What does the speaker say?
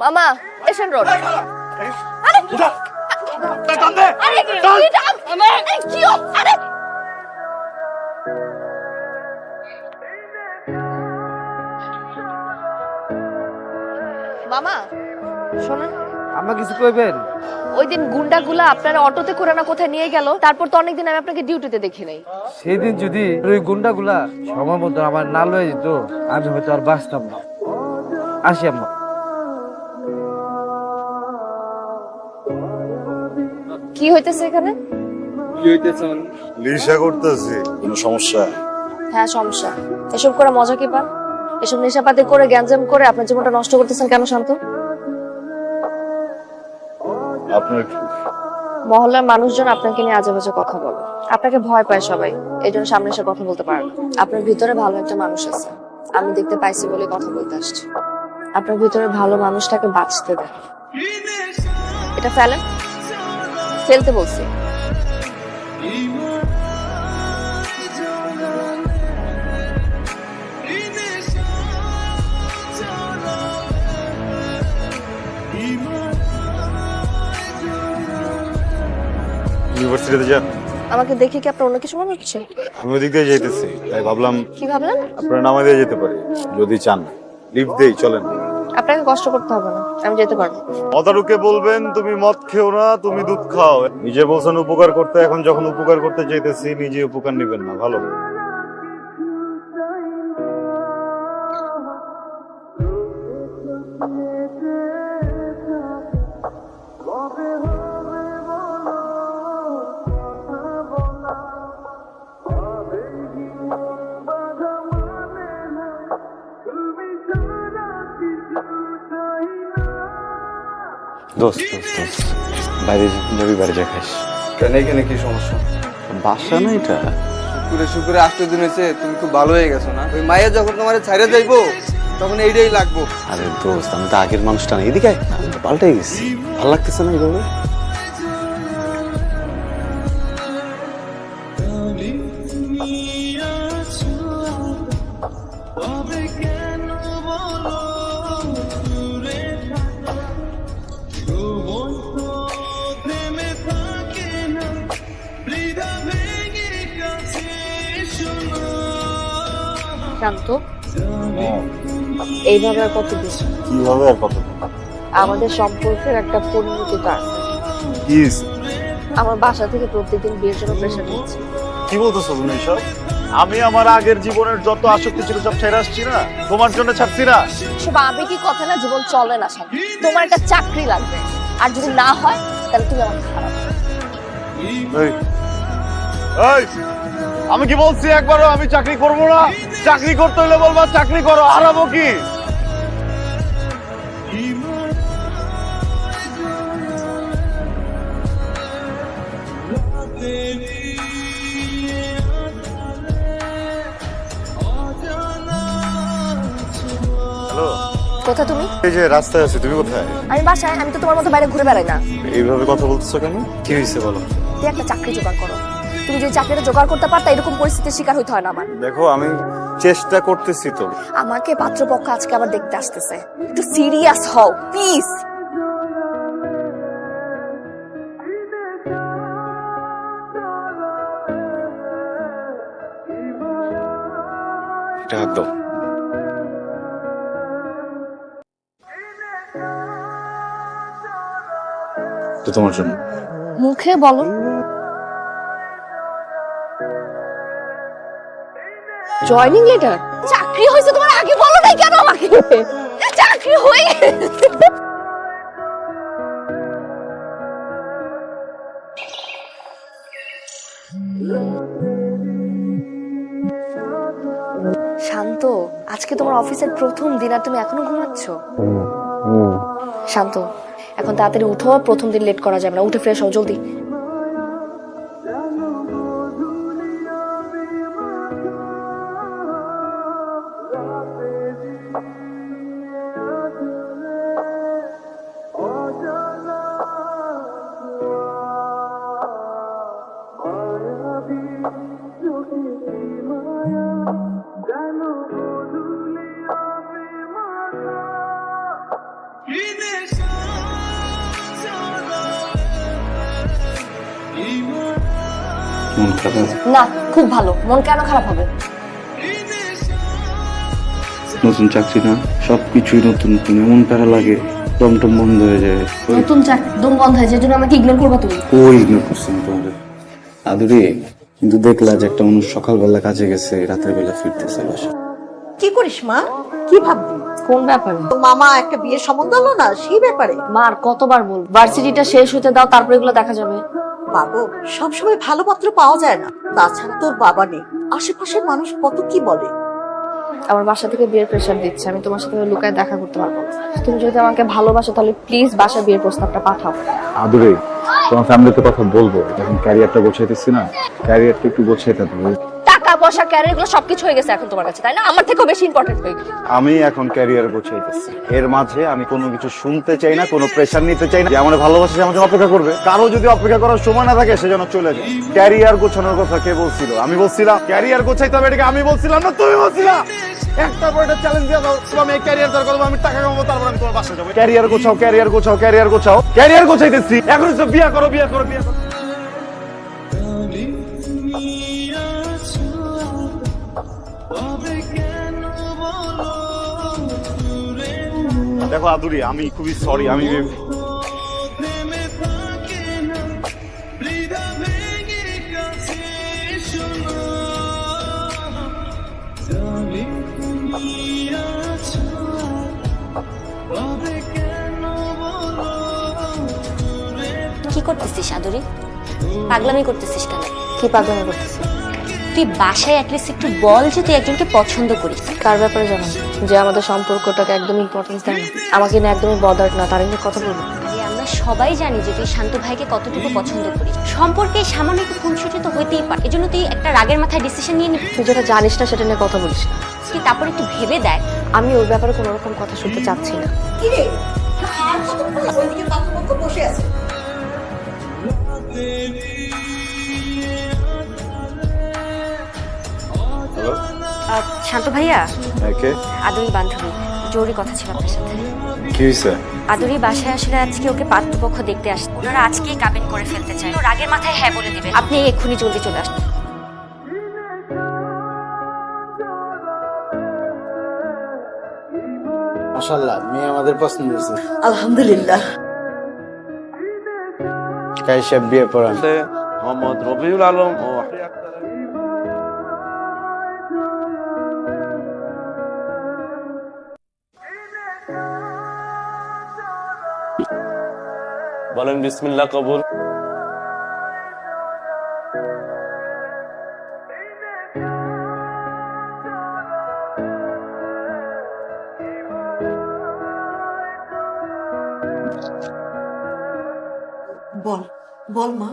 মামা এশন রোড। আরে আরে কি আরে। মামা শোনেন। আম্মা কিছু কইবেন? ওই দিন গুন্ডাগুলা আপনারা অটোতে করে না কোথায় নিয়ে গেল তারপর তো অনেকদিন আমি আপনাকে ডিউটিতে দেখি নাই। সেদিন যদি ওই গুন্ডাগুলা সময় মতো আমার না লয়ে যেত আমি হয়তো আর বাঁচতাম না। আসি আম্মা। কি হইতেছে এখানে? কি হইতেছে লিসা করতেছি। কোনো সমস্যা? হ্যাঁ সমস্যা। এসব করে মজা কি পান? এসব নেশাপাতি করে গ্যাঞ্জাম করে আপনার জীবনটা নষ্ট করতেছেন কেন শান্ত? আপনার মহল্লার মানুষজন আপনাকে নিয়ে আজে বাজে কথা বলে। আপনাকে ভয় পায় সবাই। এই জন্য সামনে এসে কথা বলতে পারে না আপনার ভিতরে ভালো একটা মানুষ আছে। আমি দেখতে পাইছি বলে কথা বলতে আসছি। আপনার ভিতরে ভালো মানুষটাকে বাঁচতে দেন। এটা ফেলেন? ফেলতে বলছি। ইউনিভার্সিটিতে যান আমাকে দেখে কি আপনার অন্য কিছু মনে হচ্ছে? আমি ওদিক দিয়ে যাইতেছি তাই ভাবলাম কি ভাবলেন? আপনারা নামা দিয়ে যেতে পারি যদি চান। লিফট দেই চলেন। আপনাকে কষ্ট করতে হবে না, আমি যেতে পারব। মদারুকে বলবেন, তুমি মদ খেও না, তুমি দুধ খাও। নিজে বলছেন, উপকার করতে। এখন যখন উপকার করতে চাইতেছি, নিজে উপকার নেবেন না, ভালো। দোস্ত দোস্ত দোস্ত বাইরে যাবি বাইরে যা খাইস কেন এখানে কি সমস্যা? বাসা না এটা? শুকুরে শুকুরে আষ্ট দিন হয়েছে তুমি খুব ভালো হয়ে গেছো না? ওই মায়ের যখন তোমার ছাইড়ে যাইবো তখন এইটাই লাগবো। আরে দোস্ত আমি তো আগের মানুষটা না। এদিকে পাল্টাই পাল্টে গেছি। ভালো লাগতেছে না এইভাবে? শান্ত এইভাবে আর কত দিন কীভাবে আর কত আমাদের সম্পর্কের একটা পরিণতি তো আছে। প্লিজ আমার বাসা থেকে প্রত্যেকদিন বিয়ের জন্য প্রেশার দিচ্ছে কি বলতেছো তুমি এসব আমি আমার আগের জীবনের যত আসক্তি ছিল সব ছেড়ে আসছি না? তোমার জন্য ছাড়ছি না? সব আবেগী কথা না জীবন চলে না সব। তোমার একটা চাকরি লাগবে। আর যদি না হয় তাহলে তুমি আমার খারাপ আমি কি বলছি একবারও? আমি চাকরি করব না? চাকরি করতে হলে বলবা চাকরি করো হারাবো কি? হ্যালো। কোথা তুমি? এই যে রাস্তায় আছি তুমি কোথায়? আমি বাসায় আমি তো তোমার মতো বাইরে ঘুরে বেড়াই না। এইভাবে কথা বলতেছো কেন? কি হয়েছে বলো? তুই একটা চাকরি জোগাড় করো। তুমি যদি চাকরিটা জোগাড় করতে পারতা এরকম পরিস্থিতির শিকার হইতে হয় না আমার। দেখো আমি চেষ্টা করতেছি তো। আমাকে পাত্রপক্ষ আজকে আবার দেখতে আসতেছে। একটু সিরিয়াস হও প্লিজ এটা হাত দাও। তো তোমার জন্য। মুখে বলো। জয়নিং লেটার চাকরি হয়েছে তোমার আগে বলো নাই কেন আমাকে? চাকরি হয়ে শান্ত আজকে তোমার অফিসের প্রথম দিন আর তুমি এখনও ঘুমাচ্ছ? শান্ত এখন তাড়াতাড়ি উঠো প্রথম দিন লেট করা যাবে না। উঠে ফ্রেশ হও জলদি। না খুব ভালো। মন কেন খারাপ হবে? নতুন চাকরি না সব কিছুই নতুন নতুন এমন প্যারা লাগে টমটম বন্ধ হয়ে যায়। নতুন চাকরি দম বন্ধ হয় যে জন্য আমাকে ইগনোর করব তুমি। কই ইগনোর করছি তোমাদের। আদুরি কিন্তু দেখলা যে একটা মানুষ সকালবেলা কাজে গেছে রাতের বেলা ফিরতেছে বাসা কি করিস মা? কি ভাববি? কোন ব্যাপারে? মামা একটা বিয়ের সম্বন্ধ হলো না? সেই ব্যাপারে। মার কতবার বল ভার্সিটিটা শেষ হতে দাও তারপর এগুলো দেখা যাবে। বাবু সবসময় ভালো পাত্র পাওয়া যায় না। তাছাড়া তোর বাবা নেই। আশেপাশের মানুষ কত কি বলে? আমার বাসা থেকে বিয়ের প্রেশার দিচ্ছে। আমি তোমার সাথে লুকায় দেখা করতে পারব তুমি যদি আমাকে ভালোবাসো তাহলে প্লিজ বাসা বিয়ের প্রস্তাবটা পাঠাও। আদুরে তোমার ফ্যামিলিতে কথা বলব। এখন ক্যারিয়ারটা গোছাইতেছি না। ক্যারিয়ারটা একটু গোছাইতে হবে। টাকা, পয়সা ক্যারিয়ার এগুলো সবকিছু হয়ে গেছে এখন তোমার কাছে, তাই না? আমার থেকেও বেশি ইম্পর্টেন্ট হয়ে গেছে। আমি এখন ক্যারিয়ার গোছাইতেছি এর মাঝে আমি কোনো কিছু শুনতে চাই না, কোনো প্রেশার নিতে চাই না। যে আমার ভালোবাসা আমার জন্য অপেক্ষা করবে। কারও যদি অপেক্ষা করার সময় না থাকে, সে যেন চলে যায়। ক্যারিয়ার গোছানোর কথা কে বলছিল? আমি বলছিলাম ক্যারিয়ার গোছাইতে হবে এটাকে। আমি বলছিলাম না, তুমি বলছিলা। একটা পর একটা চ্যালেঞ্জ দিয়ে দাও তুমি আমি ক্যারিয়ার দরকার করব আমি টাকা কামাবো, তারপর আমি তোমার বাসায় যাব। ক্যারিয়ার গোছাও ক্যারিয়ার গোছাও ক্যারিয়ার গোছাও। ক্যারিয়ার গোছাইতেছি। এখন বিয়ে করো বিয়ে করো বিয়ে করো। দেখো আদুরি আমি খুবই সরি আমি কি করতেছিস আদুরি? পাগলামি করতেছিস কেন? কি পাগলামি করতেছি তুই বাসায় অ্যাটলিস্ট একটু বল যে তুই একজনকে পছন্দ করিস। কার ব্যাপারে জানো? যে আমাদের সম্পর্কটাকে একদম ইম্পর্টেন্স দেয় না। আমাকে নিয়ে একদমই বদার না তার নিয়ে কথা বলব আমরা সবাই জানি যে তুই শান্ত ভাইকে কতটুকু পছন্দ করিস। সম্পর্কে সামান্য একটু খুনসুটি তো হইতেই পারে। এজন্য তুই একটা রাগের মাথায় ডিসিশন নিয়ে নিবি। তুই যেটা জানিস না সেটা নিয়ে কথা বলিস না। তুই তারপর একটু ভেবে দেখ। আমি ওর ব্যাপারে কোনো রকম কথা শুনতে চাচ্ছি না। কি রে? আর কতক্ষণ ওইদিকে পাত্রপক্ষ বসে আছে। শান্ত ভাইয়া? একে আদুরি বান্ধবী। জরুরি কথা ছিল আপনার সাথে। কি হয়েছে আদুরি বাসায় আসলে আজকে ওকে পাত্রপক্ষ দেখতে আসছে ওনারা আজকেই কাবিন করে ফেলতে চায়। তো রাগের মাথায় হ্যাঁ বলে দিবে। আপনি এক্ষুনি জলদি চলে আসুন। মাশাল্লাহ মেয়ে আমাদের পছন্দ হয়েছে। আলহামদুলিল্লাহ। কাইসা বিয়ে পড়ান। মোহাম্মদ রবিউল আলম ও বলেন বিসমিল্লা কবুল। বল বল মা।